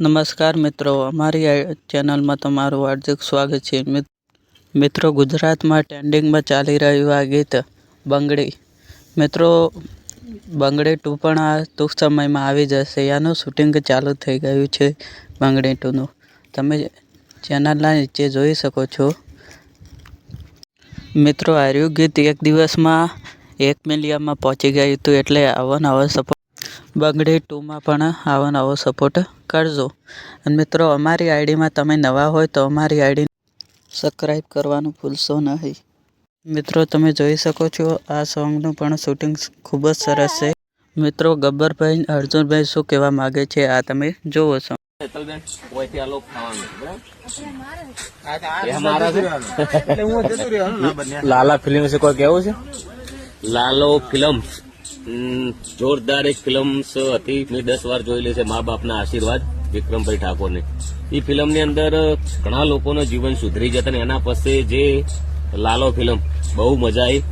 નમસ્કાર મિત્રો, અમારી ચેનલમાં તમારું હાર્દિક સ્વાગત છે. મિત- મિત્રો, ગુજરાતમાં ટ્રેન્ડિંગમાં ચાલી રહ્યું આ ગીત બંગડી. મિત્રો, બંગડી ટુ પણ આ ટૂંક સમયમાં આવી જશે. આનું શૂટિંગ ચાલુ થઈ ગયું છે બંગડી ટુનું. તમે ચેનલના નીચે જોઈ શકો છો. મિત્રો, આર્યું ગીત એક દિવસમાં એક મિલિયનમાં પહોંચી ગયું હતું એટલે આવો નવો સપોર્ટ બંગડી ટુમાં પણ આવો નવો સપોર્ટ કરજો. અને મિત્રો અમારી આઈડીમાં તમે નવા હોય તો અમારી આઈડી સબસ્ક્રાઈબ કરવાનું ભૂલશો નહીં. મિત્રો તમે જોઈ શકો છો આ સોંગનું પણ શૂટિંગ ખૂબ જ સરસ છે. મિત્રો ગબ્બરભાઈ અર્જુનભાઈ શું કહેવા માગે છે આ તમે જોવો છો? લાલા ફિલ્મ કોઈ કેવું છે? લાલો ફિલ્મ્સ હમ, જોરદાર એક ફિલ્મ્સ હતી. મેં દસ વાર જોયેલી છે મા બાપના આશીર્વાદ વિક્રમભાઈ ઠાકોરની. એ ફિલ્મની અંદર ઘણા લોકોનું જીવન સુધરી જતા ને એના પછી જે લાલો ફિલ્મ બહુ મજા આવી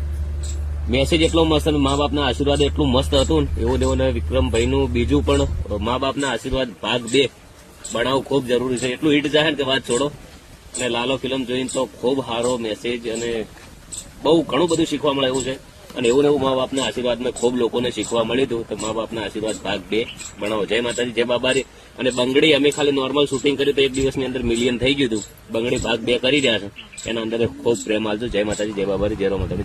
મેસેજ એટલો મસ્ત મા બાપના આશીર્વાદ એટલું મસ્ત હતું ને, એવું દેવો ને વિક્રમભાઈનું બીજું પણ મા બાપના આશીર્વાદ ભાગ બે. બનાવવું ખૂબ જરૂરી છે. એટલું હિટ ને કે વાત છોડો. અને લાલો ફિલ્મ જોઈને તો ખૂબ સારો મેસેજ અને બહુ ઘણું બધું શીખવા મળે એવું છે. અને એવું એવું મા બાપના આશીર્વાદમાં ખૂબ લોકોને શીખવા મળ્યું હતું. તો મા બાપના આશીર્વાદ ભાગ બે બનાવો જય માતાજી, જય બાબારી. અને બંગડી અમે ખાલી નોર્મલ શૂટિંગ કર્યું તો એક દિવસની અંદર મિલિયન થઈ ગયું હતું. બંગડી ભાગ બે કરી રહ્યા છે. એના અંદર ખૂબ પ્રેમ આલજો. જય માતાજી, જય બાબારી. જય રો માતાજી.